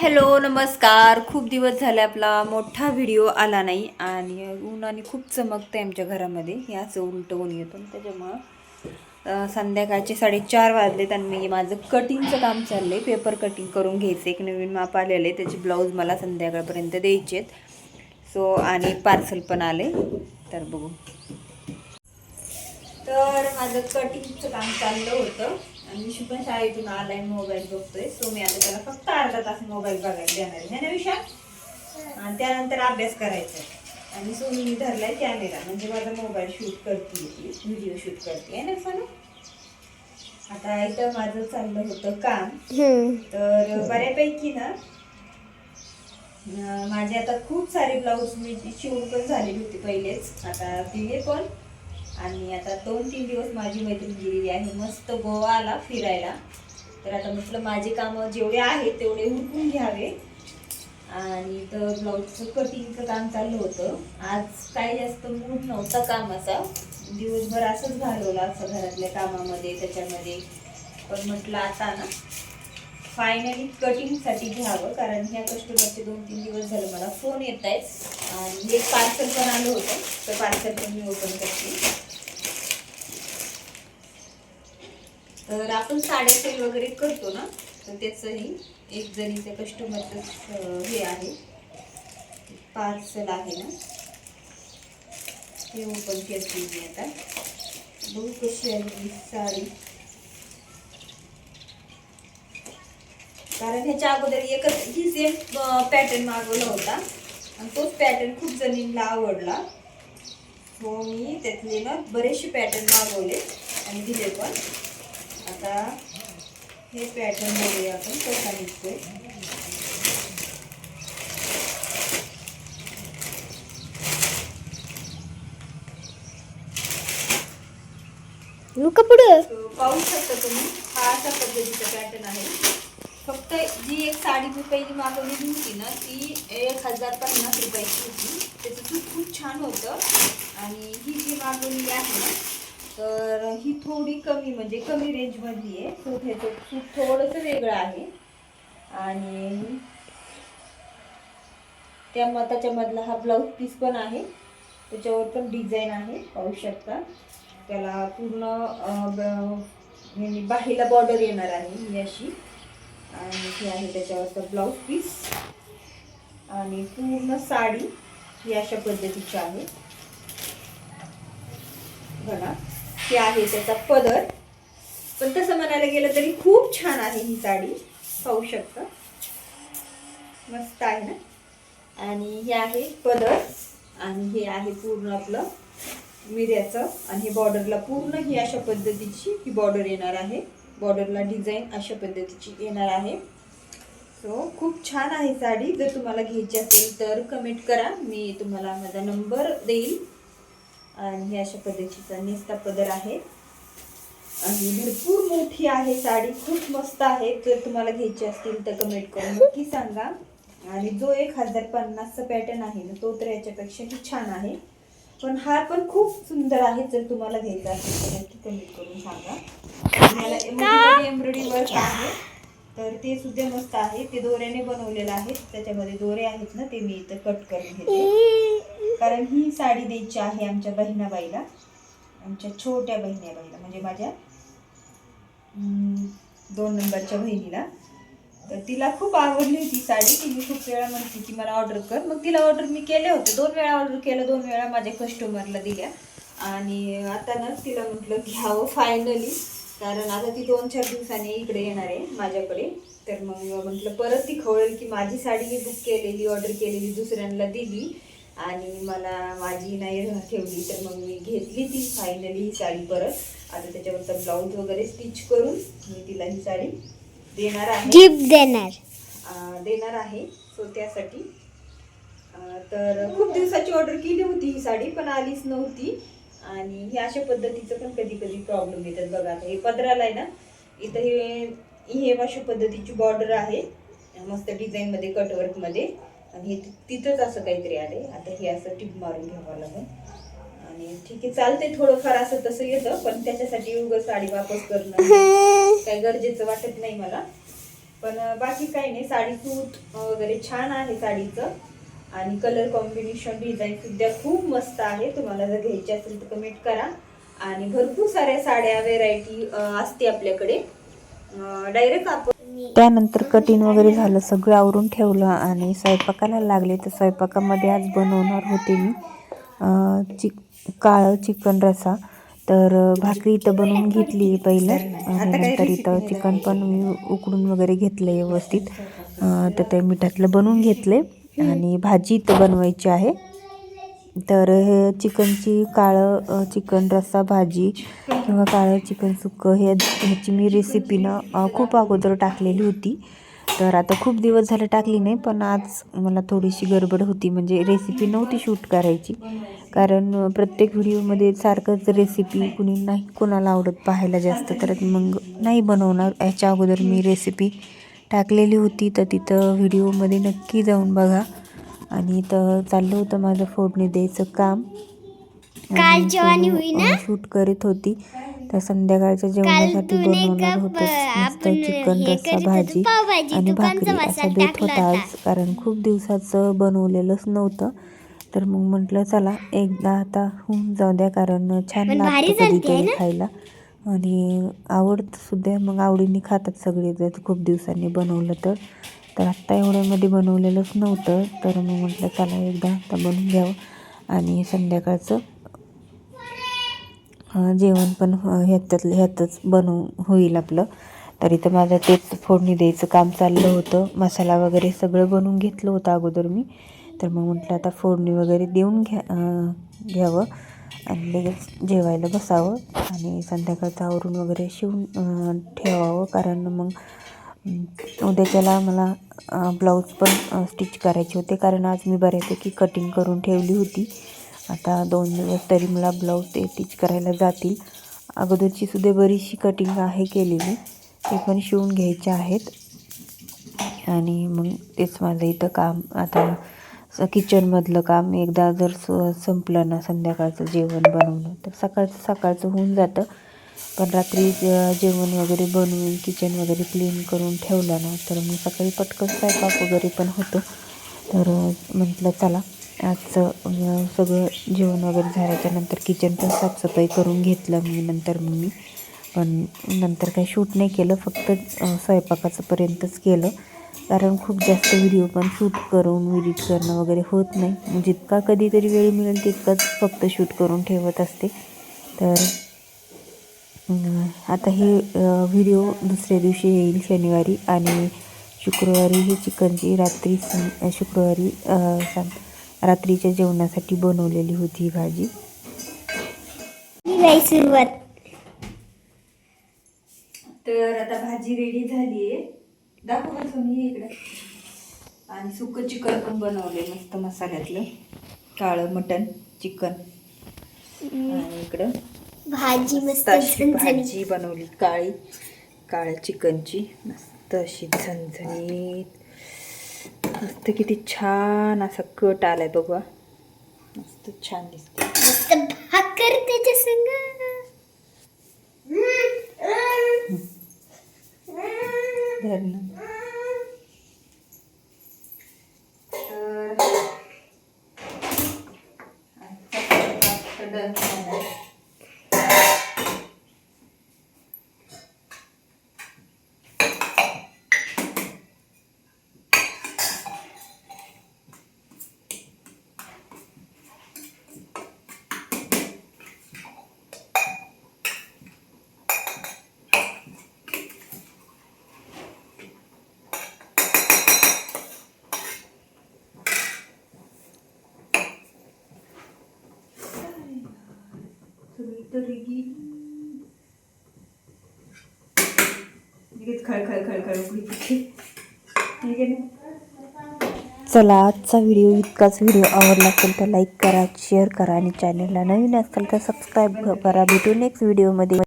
Hello नमस्कार. खूप दिवस झाले आपला मोठा व्हिडिओ आला नाही आणि उन्हाने खूप चमकते आमच्या घरामध्ये. हे असं उलटं ऊन येतो त्याच्यामुळं संध्याकाळचे साडेचार वाजलेत आणि मी माझं कटिंगचं काम चाललं आहे पेपर कटिंग करून घ्यायचं. एक नवीन माप आलेलं आहे त्याचे ब्लाऊज मला संध्याकाळपर्यंत द्यायचे आहेत. सो आणि पार्सल पण आले तर बघू. तर माझं कटिंगचं काम चाललं होतं. आणि विशू पण शाळेतून आलाय मोबाईल बघतोय. सो मी आता त्याला फक्त अर्धा तास मोबाईल बघायला देणार आहे. ना विशा आणि त्यानंतर अभ्यास करायचा आहे. आणि सोनीने धरलाय कॅमेरा म्हणजे माझा मोबाईल शूट करते व्हिडिओ शूट करते ना सोनू? आता इथं माझं चाललं होतं काम. तर बऱ्यापैकी ना माझे आता खूप सारे ब्लाऊज मी शिवून पण झालेली होती पहिलेच. आता दिले पण. आणि आता दोन तीन दिवस माझी मैत्रीण गेलेली आहे. मस्त गोवाला फिरायला. तर आता म्हटलं माझे कामं जेवढे आहेत तेवढे उरकून घ्यावे. आणि तर ब्लाऊजचं कटिंगचं काम चाललं होतं. आज काही जास्त मूड नव्हता कामाचा. दिवसभर असंच घालवला असं घरातल्या कामामध्ये त्याच्यामध्ये. पण म्हटलं आता ना फायनली कटिंगसाठी घ्यावं. कारण ह्या कस्टमरचे दोन तीन दिवस झाले मला फोन येत आहेत. आणि एक पार्सल पण आलं होतं. तर पार्सल पण मी ओपन करते. तर आपण साड्या सेल वगैरे करतो ना तर त्याचंही एक जणीचं कस्टमरचं हे आहे. पार्सल आहे ना. ते ओपन करते मी आता. बघू कशी आहे साडी. कारण ह्याच्या अगोदर एकच ही सेम पॅटर्न मागवला होता. आणि तोच पॅटर्न खूप जणींना आवडला. हो मी त्यातले ना बरेचसे पॅटर्न मागवले आणि दिले पण. आता हे पॅटर्न बघूया आपण कसा निघतोय पाहू शकता तुम्ही हा अशा पद्धतीचा पॅटर्न आहे. फक्त जी एक साडी मी पहिली मागवलेली होती ना ती एक हजार पन्नास रुपयाची होती. त्याचं सूट खूप छान होतं. आणि ही जी मागवलेली आहे ना तर ही थोडी कमी म्हणजे कमी रेंजमधली आहे. सूट ह्याचं सूट थोडंसं वेगळं आहे. आणि त्या त्याच्यामधला हा ब्लाऊज पीस पण आहे. त्याच्यावर पण डिझाईन आहे पाहू शकता. त्याला पूर्ण अं, बाहीला बॉर्डर येणार आहे ही अशी. आणि ही आहे त्याच्यावरचा ब्लाऊज पीस आणि पूर्ण साडी ही अशा पद्धतीची आहे. बघा. हे आहे त्याचा पदर. पण तसं म्हणायला गेलं तरी खूप छान आहे ही साडी. पाहू शकता. मस्त आहे ना? आणि हे आहे पदर. आणि हे आहे पूर्ण आपलं मिऱ्याचं. आणि हे बॉर्डरला पूर्ण ही अशा पद्धतीची ही बॉर्डर येणार आहे. बॉर्डरला डिझाईन अशा पद्धतीची येणार आहे. सो खूप छान आहे साडी. जर तुम्हाला घ्यायची असेल तर कमेंट करा. मी तुम्हाला माझा नंबर देईल. आणि हे अशा पद्धतीचा नेसता पदर आहे. आणि भरपूर मोठी आहे साडी खूप मस्त आहे. जर तुम्हाला घ्यायची असतील तर कमेंट करून नक्की सांगा. आणि जो एक हजार पन्नासचा पॅटर्न आहे ना तो तर याच्यापेक्षाही छान आहे. पण हा पण खूप सुंदर आहे जर तुम्हाला घ्यायचा असेल तर नक्की कमेंट करून सांगा. एम्ब्रॉयडरी वर्क आहे. तर ते सुद्धा मस्त आहे. ते दोऱ्याने बनवलेलं आहे. त्याच्यामध्ये दोरे आहेत ना ते मी इथं कट करून घेते. कारण ही साडी द्यायची आहे आमच्या बहिणाबाईला. आमच्या छोट्या बहिणाबाईला. म्हणजे माझ्या दोन नंबरच्या बहिणीला. तर तिला खूप आवडली होती साडी. तिने खूप वेळा म्हणते की मला ऑर्डर कर. मग तिला ऑर्डर मी केले होते. दोन वेळा ऑर्डर केलं दोन वेळा माझ्या कस्टमरला दिल्या. आणि आता ना तिला म्हटलं घ्यावं फायनली कारण आता ती दोन चार दिवसांनी इकडे येणार आहे माझ्याकडे. तर मग म्हटलं परत ती खवळेल की माझी साडी मी बुक केलेली ऑर्डर केलेली दुसऱ्यांना दिली आणि मला माझी नाही ठेवली. तर मग मी घेतली ती फायनली ही साडी परत. आता त्याच्यावरचा ब्लाऊज वगैरे स्टिच करून मी तिला ही साडी देणार आहे. गिफ्ट देणार. देणार आहे. सो त्यासाठी. तर खूप दिवसाची ऑर्डर केली होती ही साडी पण आलीच नव्हती. आणि हे अशा पद्धतीचं पण कधी कधी प्रॉब्लेम येतात बघा. आता हे पदराला आहे ना इथं हे हे अशा पद्धतीची बॉर्डर आहे. मस्त डिझाईनमध्ये कटवर्कमध्ये आणि हे तिथंच असं काहीतरी आले आता हे असं टिप मारून घ्यावं लागेल. आणि ठीक आहे चालते थोडंफार असं तसं येतं पण त्याच्यासाठी उगं साडी वापस करणं काही गरजेचं वाटत नाही मला. पण बाकी काही नाही साडी सूट वगैरे छान आहे साडीचं. आणि कलर कॉम्बिनेशन डिझाईन सुद्धा खूप मस्त आहे. तुम्हाला जर घ्यायची असेल तर कमेंट करा. आणि भरपूर साऱ्या साड्या व्हेरायटी असते आपल्याकडे. डायरेक्ट आपण त्यानंतर कटिंग वगैरे झालं सगळं आवरून ठेवलं आणि स्वयंपाकाला लागले तर स्वयंपाकामध्ये आज बनवणार होते मी चिक काळं चिकन रसा. तर भाकरी इथं बनवून घेतली पहिलं. आणि नंतर इथं चिकन पण मी उकडून वगैरे घेतलं व्यवस्थित. तर ते मिठातलं बनवून घेतले आणि भाजी इथं बनवायची आहे. तर हे चिकनची काळं चिकन रस्सा भाजी किंवा काळं चिकन सुक्कं हे ह्याची मी रेसिपीनं खूप अगोदर टाकलेली होती. तर आता खूप दिवस झाले टाकली नाही पण आज मला थोडीशी गडबड होती. म्हणजे रेसिपी नव्हती शूट करायची. कारण प्रत्येक व्हिडिओमध्ये सारखंच रेसिपी कुणी नाही कोणाला आवडत पाहायला जास्त. तर मग नाही बनवणार. ह्याच्या अगोदर मी रेसिपी टाकलेली होती तर तिथं व्हिडिओमध्ये नक्की जाऊन बघा. आणि इथं चाललं होतं माझं फोडणी द्यायचं काम? शूट करीत होती. तर संध्याकाळच्या जेवणासाठी बनवणार होतं मस्त चिकन रस्सा भाजी. आणि भाकरी असा बेत टाकला होता आज. कारण खूप दिवसाचं बनवलेलंच नव्हतं. तर मग म्हटलं चला एकदा आता होऊन जाऊ द्या कारण छान लागतं कधीतरी ना? खायला. आणि आवडतं सुद्धा मग आवडीने खातात सगळे जर खूप दिवसांनी बनवलं तर. तर आत्ता एवढ्यामध्ये बनवलेलंच नव्हतं. तर मग म्हटलं चला एकदा आता बनवून घ्यावं. आणि संध्याकाळचं जेवण पण ह्याच्यातलं ह्यातच बनवून होईल आपलं. तरी तर माझं तेच फोडणी द्यायचं काम चाललं होतं. मसाला वगैरे सगळं बनवून घेतलं होतं अगोदर मी. तर मग म्हटलं आता फोडणी वगैरे देऊन घ्या घ्यावं. आणि लगेच जेवायला बसावं आणि संध्याकाळचं आवरून वगैरे शिवून ठेवावं. कारण मग अं, उद्याच्याला मला ब्लाऊज पण स्टिच करायचे होते. कारण आज मी बऱ्यापैकी कटिंग करून ठेवली होती. आता दोन दिवस तरी मला ब्लाऊज ते स्टिच करायला जातील. अगोदरची सुद्धा बरीचशी कटिंग आहे केलेली. ते पण शिवून घ्यायचे आहेत. आणि मग तेच माझं इथं काम. आता किचनमधलं काम एकदा जर स संपलं ना संध्याकाळचं जेवण बनवणं तर सकाळचं सकाळचं होऊन जातं. पण रात्री जेवण वगैरे बनवून किचन वगैरे क्लीन करून ठेवलं ना तर मग सकाळी पटकन स्वयंपाक वगैरे पण होतो. तर म्हटलं चला आजचं सगळं जेवण वगैरे झाल्याच्यानंतर किचन पण साफसफाई करून घेतलं मी नंतर मग मी. पण नंतर काही शूट नाही केलं फक्त स्वयंपाकाचंपर्यंतच स्वयंपाकाचं पर्यंतच केलं. कारण खूप जास्त व्हिडिओ पण शूट करून एडिट करणं वगैरे होत नाही. जितका कधीतरी वेळ मिळेल तितकाच फक्त शूट करून ठेवत असते. तर आता हे व्हिडिओ दुसऱ्या दिवशी येईल शनिवारी आणि शुक्रवारी ही चिकनची रात्री शुक्रवारी रात्रीच्या जेवणासाठी बनवलेली होती ही भाजी. नाही सुरुवात. तर आता भाजी रेडी झाली आहे दाखव ये इकडं. आणि सुकं चिकन पण बनवले मस्त मसाल्यातलं. काळं मटन चिकन. आणि इकडं भाजी मस्त अशी. भाजी बनवली काळी काळ्या चिकनची. मस्त अशी झणझणीत. मस्त किती छान असा कट आलाय बघा मस्त छान दिसते मस्त भाकर त्याच्या संग. आता done झालंय. सगळी तरी गेली. लगेच खळखळ खळखळ उकळी पिठी ठीक आहे ना चला आजचा व्हिडिओ इतकाच व्हिडिओ आवडला असेल तर लाईक करा शेअर करा आणि चॅनलला नवीन असेल तर सबस्क्राईब करा. भेटू नेक्स्ट व्हिडिओमध्ये